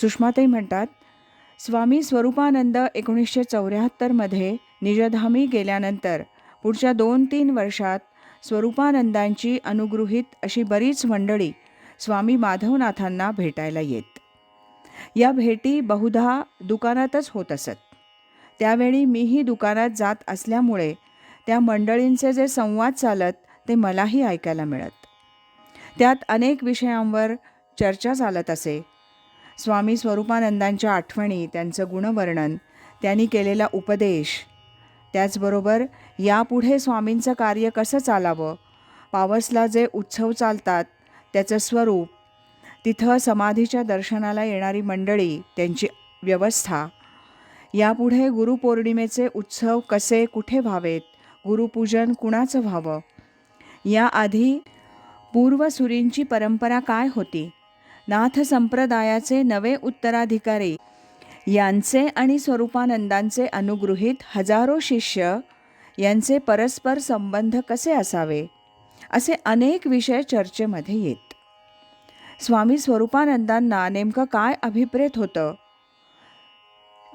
सुषमाताई म्हणतात स्वामी स्वरूपानंद एकोणीसशे चौऱ्याहत्तरमध्ये निजधामी गेल्यानंतर पुढच्या दोन तीन वर्षात स्वरूपानंदांची अनुगृहीत अशी बरीच मंडळी स्वामी माधवनाथांना भेटायला येत. या भेटी बहुधा दुकानातच होत असत. त्यावेळी मीही दुकानात जात असल्यामुळे त्या मंडळींचे जे संवाद चालत ते मलाही ऐकायला मिळत. त्यात अनेक विषयांवर चर्चा चालत असे स्वामी स्वरूपानंदांच्या आठवणी त्यांचं गुणवर्णन त्यांनी केलेला उपदेश. त्याचबरोबर यापुढे स्वामींचं कार्य कसं चालावं? पावसला जे उत्सव चालतात त्याचं स्वरूप तिथं समाधीच्या दर्शनाला येणारी मंडळी त्यांची व्यवस्था. यापुढे गुरुपौर्णिमेचे उत्सव कसे कुठे व्हावेत? गुरुपूजन कुणाचं व्हावं? याआधी पूर्वसुरींची परंपरा काय होती? नाथ संप्रदायाचे नवे उत्तराधिकारी. यांचे आणि स्वरूपानंदांचे अनुगृहीत हजारो शिष्य यांचे परस्पर संबंध कसे असावे? असे अनेक विषय चर्चेमध्ये येत. स्वामी स्वरूपानंदांना नेमकं काय अभिप्रेत होतं?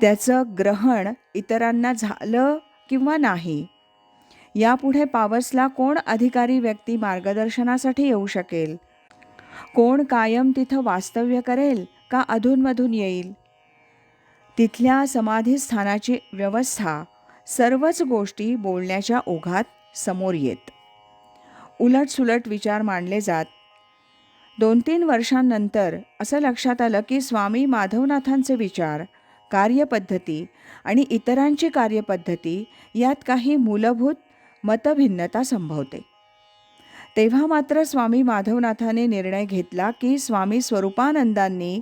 त्याचं ग्रहण इतरांना झालं किंवा नाही? यापुढे पावसला कोण अधिकारी व्यक्ती मार्गदर्शनासाठी येऊ शकेल? कोण कायम तिथं वास्तव्य करेल का अधूनमधून येईल? तिथल्या समाधीस्थानाची व्यवस्था सर्वच गोष्टी बोलण्याच्या ओघात समोर येत. उलटसुलट विचार मांडले जात. दोन तीन वर्षांनंतर असं लक्षात आलं की स्वामी माधवनाथांचे विचार कार्यपद्धती आणि इतरांची कार्यपद्धती यात काही मूलभूत मतभिन्नता संभवते. तेव्हा मात्र स्वामी माधवनाथाने निर्णय घेतला की स्वामी स्वरूपानंदांनी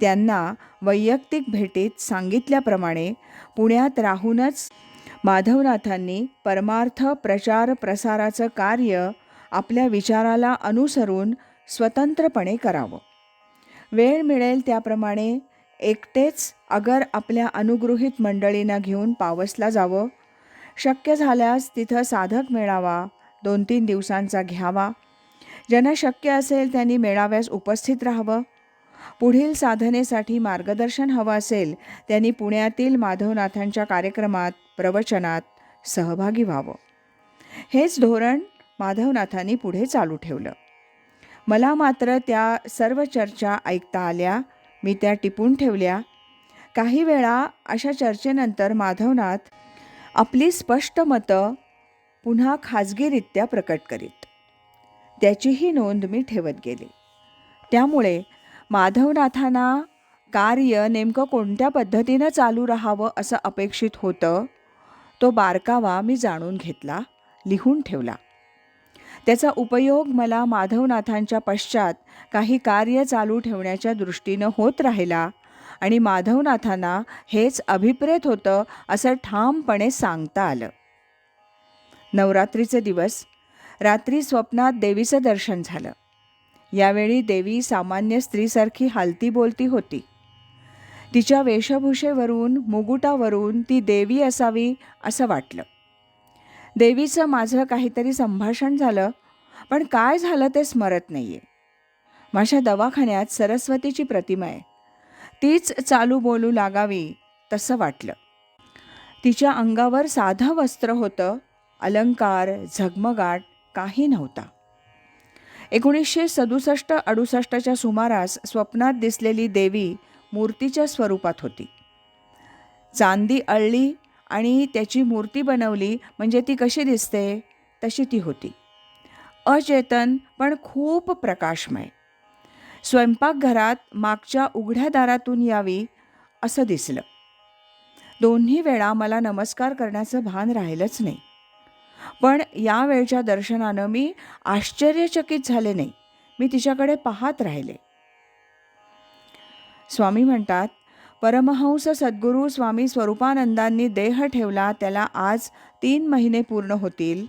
त्यांना वैयक्तिक भेटीत सांगितल्याप्रमाणे पुण्यात राहूनच माधवनाथांनी परमार्थ प्रचार प्रसाराचं कार्य आपल्या विचाराला अनुसरून स्वतंत्रपणे करावं. वेळ मिळेल त्याप्रमाणे एकटेच अगर आपल्या अनुगृहीत मंडळींना घेऊन पावसला जावं. शक्य झाल्यास तिथं साधक मिळावा दोन तीन दिवसांचा घ्यावा. ज्यांना शक्य असेल त्यांनी मेळाव्यास उपस्थित राहावं. पुढील साधनेसाठी मार्गदर्शन हवं असेल त्यांनी पुण्यातील माधवनाथांच्या कार्यक्रमात प्रवचनात सहभागी व्हावं. हेच धोरण माधवनाथांनी पुढे चालू ठेवलं. मला मात्र त्या सर्व चर्चा ऐकता आल्या मी त्या टिपून ठेवल्या. काही वेळा अशा चर्चेनंतर माधवनाथ आपली स्पष्ट मतं पुन्हा खाजगीरित्या प्रकट करीत. त्याचीही नोंद मी ठेवत गेले. त्यामुळे माधवनाथांना कार्य नेमकं कोणत्या पद्धतीनं चालू राहावं असं अपेक्षित होतं तो बारकावा मी जाणून घेतला लिहून ठेवला. त्याचा उपयोग मला माधवनाथांच्या पश्चात काही कार्य चालू ठेवण्याच्या दृष्टीनं होत राहिला आणि माधवनाथांना हेच अभिप्रेत होतं असं ठामपणे सांगता आलं. नवरात्रीचे दिवस. रात्री स्वप्नात देवीचं दर्शन झालं. यावेळी देवी सामान्य स्त्रीसारखी हालती बोलती होती. तिच्या वेशभूषेवरून मुगुटावरून ती देवी असावी असं वाटलं. देवीचं माझं काहीतरी संभाषण झालं पण काय झालं ते स्मरत नाही आहे माझ्या दवाखान्यात सरस्वतीची प्रतिमा आहे. तीच चालू बोलू लागावी तसं वाटलं. तिच्या अंगावर साधं वस्त्र होतं अलंकार झगमगाट काही नव्हता. एकोणीसशे सदुसष्ट अडुसष्टच्या सुमारास स्वप्नात दिसलेली देवी मूर्तीच्या स्वरूपात होती. चांदी अळली आणि त्याची मूर्ती बनवली म्हणजे ती कशी दिसते? तशी ती होती. अचेतन पण खूप प्रकाशमय. स्वयंपाकघरात मागच्या उघड्या दारातून यावी असं दिसलं. दोन्ही वेळा मला नमस्कार करण्याचं भान राहिलंच नाही. पण या वेळच्या दर्शनानं मी आश्चर्यचकित झाले नाही. मी तिच्याकडे पाहत राहिले. स्वामी म्हणतात परमहंस सद्गुरू स्वामी स्वरूपानंदांनी देह ठेवला त्याला आज तीन महिने पूर्ण होतील.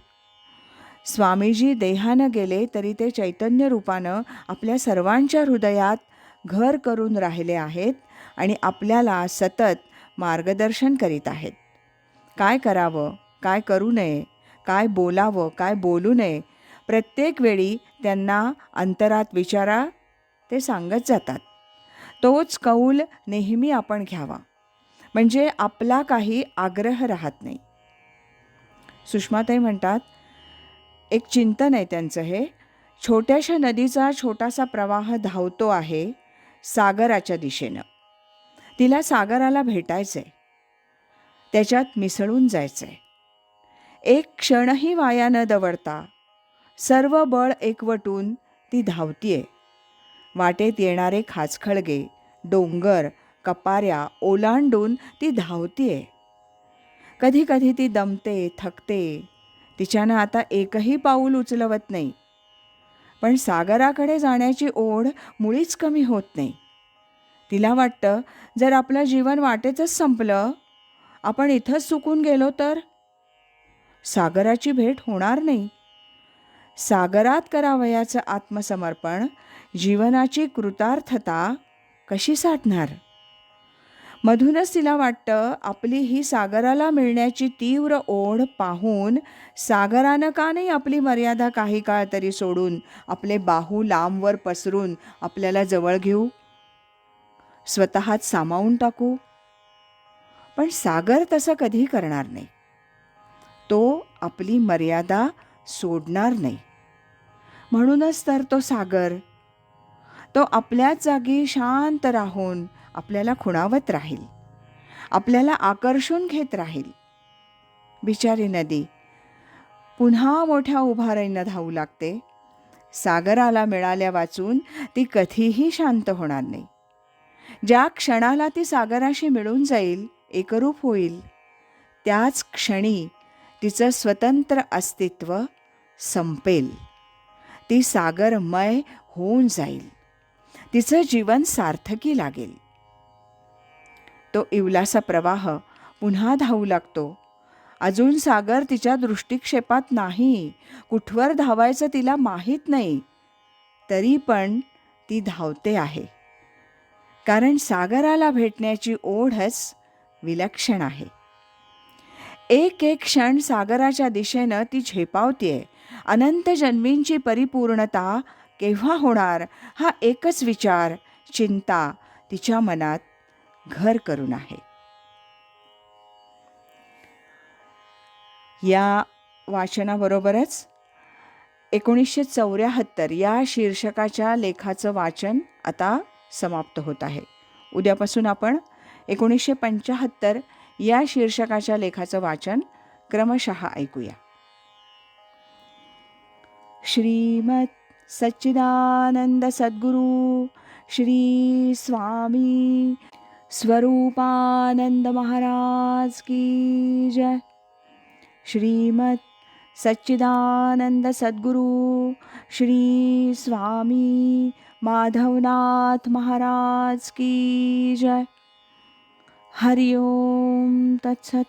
स्वामीजी देहानं गेले तरी ते चैतन्य रूपानं आपल्या सर्वांच्या हृदयात घर करून राहिले आहेत आणि आपल्याला सतत मार्गदर्शन करीत आहेत. काय करावं? काय करू नये? काय बोलावं काय बोलू नये. प्रत्येक वेळी त्यांना अंतरात विचारा ते सांगत जातात. तोच कौल नेहमी आपण घ्यावा. म्हणजे आपला काही आग्रह राहत नाही. सुषमाताई म्हणतात एक चिंतन आहे त्यांचं हे. छोट्याशा नदीचा छोटासा प्रवाह धावतो आहे सागराच्या दिशेनं. तिला सागराला भेटायचं आहे त्याच्यात मिसळून जायचं आहे एक क्षणही वाया न दवडता सर्व बळ एकवटून ती धावतीये. वाटेत येणारे खाचखळगे डोंगर कपाऱ्या ओलांडून ती धावतीये. कधी कधी ती दमते थकते. तिच्यानं आता एकही पाऊल उचलवत नाही. पण सागराकडे जाण्याची ओढ मुळीच कमी होत नाही. तिला वाटतं जर आपलं जीवन वाटेतच संपलं आपण इथंच चुकून गेलो तर? सागराची भेट होणार नाही. सागरात करावयाचं आत्मसमर्पण जीवनाची कृतार्थता कशी साधणार? मधूनच तिला वाटतं आपली ही सागराला मिळण्याची तीव्र ओढ पाहून सागरानं का नाही आपली मर्यादा काही काळ तरी सोडून आपले बाहू लांबवर पसरून आपल्याला जवळ घेऊ? स्वतःत सामावून टाकू? पण सागर तसं कधी करणार नाही. तो आपली मर्यादा सोडणार नाही. म्हणूनच तर तो सागर तो आपल्याच जागी शांत राहून आपल्याला खुणावत राहील आपल्याला आकर्षून घेत राहील. बिचारी नदी पुन्हा मोठ्या उभारीनं धावू लागते. सागराला मिळाल्या वाचून ती कधीही शांत होणार नाही. ज्या क्षणाला ती सागराशी मिळून जाईल एकरूप होईल त्याच क्षणी तिचं स्वतंत्र अस्तित्व संपेल. ती सागरमय होऊन जाईल. तिचं जीवन सार्थकी लागेल. तो इवलासा प्रवाह पुन्हा धावू लागतो. अजून सागर तिच्या दृष्टिक्षेपात नाही. कुठवर धावायचं तिला माहीत नाही. तरी पण ती धावते आहे. कारण सागराला भेटण्याची ओढच विलक्षण आहे. एक एक क्षण सागराच्या दिशेनं ती झेपावतीये. अनंत जन्मींची परिपूर्णता केव्हा होणार हा एकच विचार चिंता तिच्या मनात घर करून आहे. या वाचनाबरोबरच एकोणीसशे चौऱ्याहत्तर या शीर्षकाच्या लेखाचं वाचन आता समाप्त होत आहे. उद्यापासून आपण एकोणीसशे पंच्याहत्तर या शीर्षकाच्या लेखाचं वाचन क्रमशः ऐकूया. श्रीमत सच्चिदानंद सद्गुरु श्री स्वामी स्वरूपानंद महाराज की जय. श्रीमत सच्चिदानंद सद्गुरु श्री स्वामी माधवनाथ महाराज की जय. हरिओम तत्सत